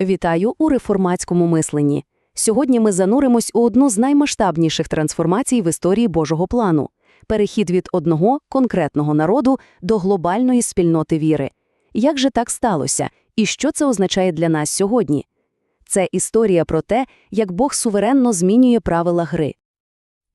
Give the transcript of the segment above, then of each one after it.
Вітаю у реформатському мисленні. Сьогодні ми зануримось у одну з наймасштабніших трансформацій в історії Божого плану – перехід від одного конкретного народу до глобальної спільноти віри. Як же так сталося? І що це означає для нас сьогодні? Це історія про те, як Бог суверенно змінює правила гри.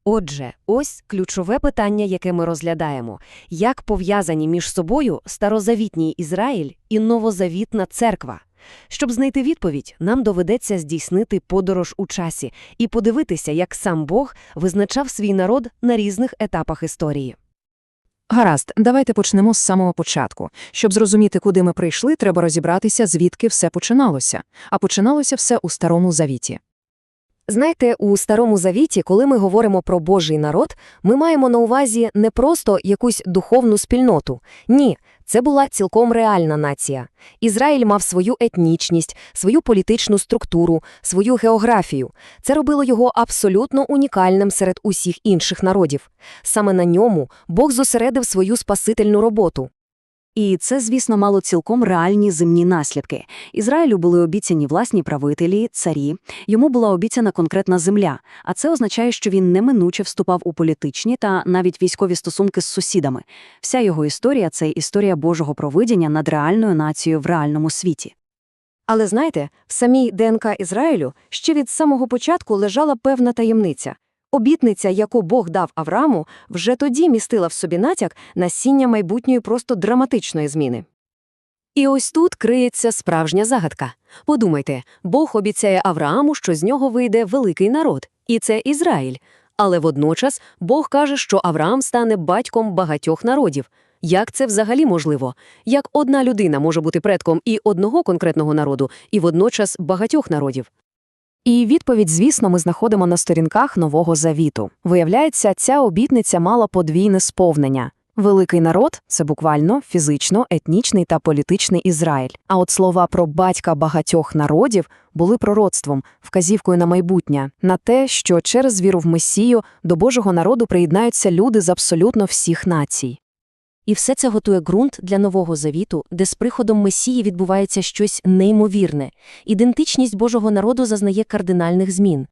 Отже, ось ключове питання, яке ми розглядаємо. Як пов'язані між собою старозавітній Ізраїль і новозавітна церква? Щоб знайти відповідь, нам доведеться здійснити подорож у часі і подивитися, як сам Бог визначав свій народ на різних етапах історії. Гаразд, давайте почнемо з самого початку. Щоб зрозуміти, куди ми прийшли, треба розібратися, звідки все починалося. А починалося все у Старому Завіті. Знаєте, у Старому Завіті, коли ми говоримо про Божий народ, ми маємо на увазі не просто якусь духовну спільноту. Ні, це була цілком реальна нація. Ізраїль мав свою етнічність, свою політичну структуру, свою географію. Це робило його абсолютно унікальним серед усіх інших народів. Саме на ньому Бог зосередив свою спасительну роботу. І це, звісно, мало цілком реальні земні наслідки. Ізраїлю були обіцяні власні правителі, царі, йому була обіцяна конкретна земля, а це означає, що він неминуче вступав у політичні та навіть військові стосунки з сусідами. Вся його історія – це історія Божого провидіння над реальною нацією в реальному світі. Але знаєте, в самій ДНК Ізраїлю ще від самого початку лежала певна таємниця. Обітниця, яку Бог дав Аврааму, вже тоді містила в собі натяк насіння майбутньої просто драматичної зміни. І ось тут криється справжня загадка. Подумайте, Бог обіцяє Аврааму, що з нього вийде великий народ, і це Ізраїль. Але водночас Бог каже, що Авраам стане батьком багатьох народів. Як це взагалі можливо? Як одна людина може бути предком і одного конкретного народу, і водночас багатьох народів? І відповідь, звісно, ми знаходимо на сторінках Нового Завіту. Виявляється, ця обітниця мала подвійне сповнення. Великий народ це буквально фізично, етнічний та політичний Ізраїль. А от слова про батька багатьох народів були пророцтвом, вказівкою на майбутнє, на те, що через віру в Месію до Божого народу приєднаються люди з абсолютно всіх націй. І все це готує ґрунт для нового завіту, де з приходом Месії відбувається щось неймовірне. Ідентичність Божого народу зазнає кардинальних змін.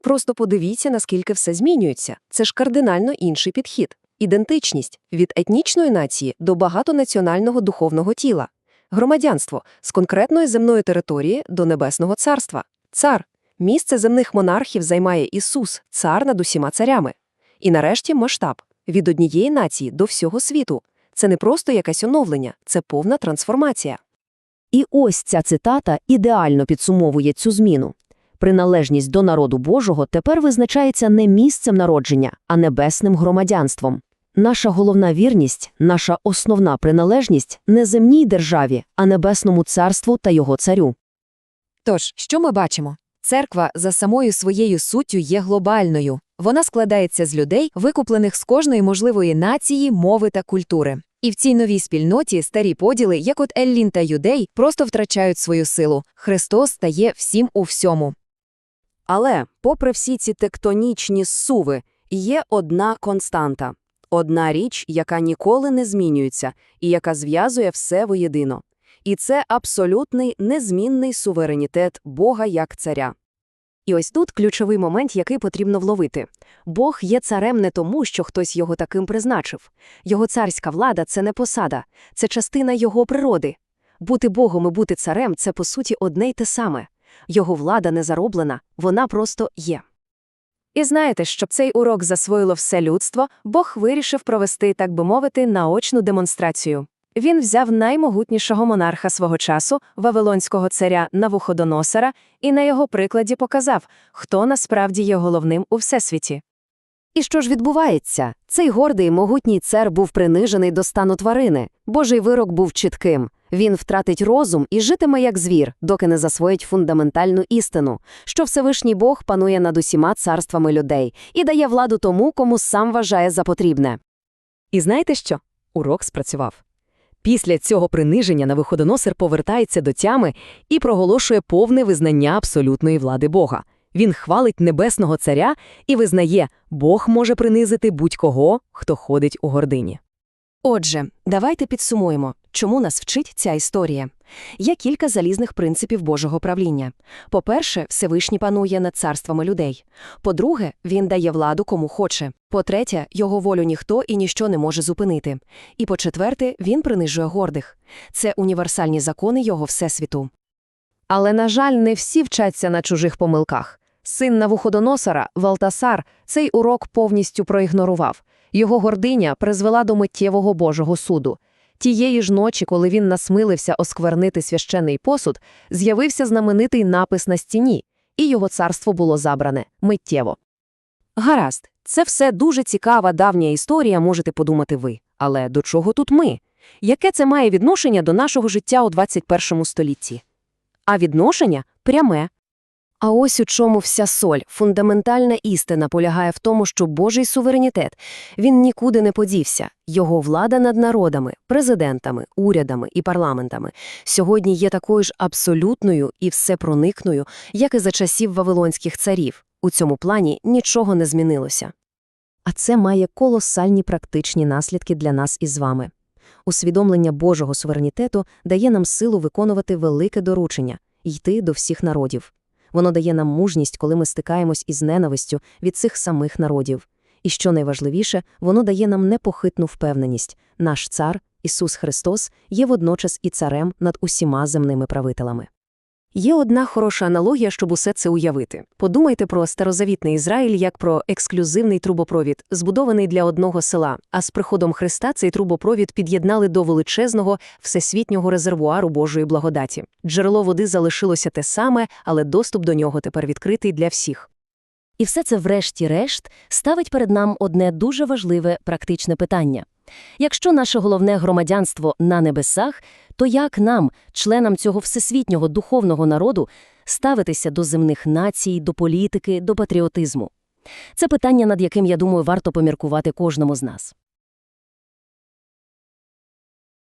Просто подивіться, наскільки все змінюється. Це ж кардинально інший підхід. Ідентичність від етнічної нації до багатонаціонального духовного тіла. Громадянство з конкретної земної території до небесного царства. Цар. Місце земних монархів займає Ісус, цар над усіма царями. І нарешті масштаб від однієї нації до всього світу. Це не просто якесь оновлення, це повна трансформація. І ось ця цитата ідеально підсумовує цю зміну. Приналежність до народу Божого тепер визначається не місцем народження, а небесним громадянством. Наша головна вірність, наша основна приналежність не земній державі, а небесному царству та його царю. Тож, що ми бачимо? Церква за самою своєю суттю є глобальною. Вона складається з людей, викуплених з кожної можливої нації, мови та культури. І в цій новій спільноті старі поділи, як от Еллін та Юдей, просто втрачають свою силу. Христос стає всім у всьому. Але, попри всі ці тектонічні зсуви, є одна константа. Одна річ, яка ніколи не змінюється і яка зв'язує все воєдино. І це абсолютний незмінний суверенітет Бога як царя. І ось тут ключовий момент, який потрібно вловити. Бог є царем не тому, що хтось його таким призначив. Його царська влада – це не посада, це частина його природи. Бути Богом і бути царем – це, по суті, одне й те саме. Його влада не зароблена, вона просто є. І знаєте, щоб цей урок засвоїло все людство, Бог вирішив провести, так би мовити, наочну демонстрацію. Він взяв наймогутнішого монарха свого часу, вавилонського царя Навуходоносора, і на його прикладі показав, хто насправді є головним у всесвіті. І що ж відбувається? Цей гордий могутній цар був принижений до стану тварини. Божий вирок був чітким. Він втратить розум і житиме як звір, доки не засвоїть фундаментальну істину, що Всевишній Бог панує над усіма царствами людей і дає владу тому, кому сам вважає за потрібне. І знаєте що? Урок спрацював. Після цього приниження Навиходоносор повертається до тями і проголошує повне визнання абсолютної влади Бога. Він хвалить небесного царя і визнає, Бог може принизити будь-кого, хто ходить у гордині. Отже, давайте підсумуємо, чому нас вчить ця історія. Є кілька залізних принципів Божого правління. По-перше, Всевишній панує над царствами людей. По-друге, він дає владу кому хоче. По-третє, його волю ніхто і ніщо не може зупинити. І по-четверте, він принижує гордих. Це універсальні закони його всесвіту. Але, на жаль, не всі вчаться на чужих помилках. Син Навуходоносора, Валтасар, цей урок повністю проігнорував. Його гординя призвела до миттєвого Божого суду. Тієї ж ночі, коли він насмилився осквернити священний посуд, з'явився знаменитий напис на стіні, і його царство було забране миттєво. Гаразд, це все дуже цікава давня історія, можете подумати ви. Але до чого тут ми? Яке це має відношення до нашого життя у 21 столітті? А відношення пряме. А ось у чому вся соль, фундаментальна істина полягає в тому, що Божий суверенітет, він нікуди не подівся. Його влада над народами, президентами, урядами і парламентами сьогодні є такою ж абсолютною і всепроникною, як і за часів вавилонських царів. У цьому плані нічого не змінилося. А це має колосальні практичні наслідки для нас із вами. Усвідомлення Божого суверенітету дає нам силу виконувати велике доручення – йти до всіх народів. Воно дає нам мужність, коли ми стикаємось із ненавистю від цих самих народів. І що найважливіше, воно дає нам непохитну впевненість – наш цар, Ісус Христос, є водночас і царем над усіма земними правителями. Є одна хороша аналогія, щоб усе це уявити. Подумайте про старозавітний Ізраїль як про ексклюзивний трубопровід, збудований для одного села, а з приходом Христа цей трубопровід під'єднали до величезного всесвітнього резервуару Божої благодаті. Джерело води залишилося те саме, але доступ до нього тепер відкритий для всіх. І все це, врешті-решт, ставить перед нам одне дуже важливе практичне питання. Якщо наше головне громадянство на небесах, то як нам, членам цього всесвітнього духовного народу, ставитися до земних націй, до політики, до патріотизму? Це питання, над яким, я думаю, варто поміркувати кожному з нас.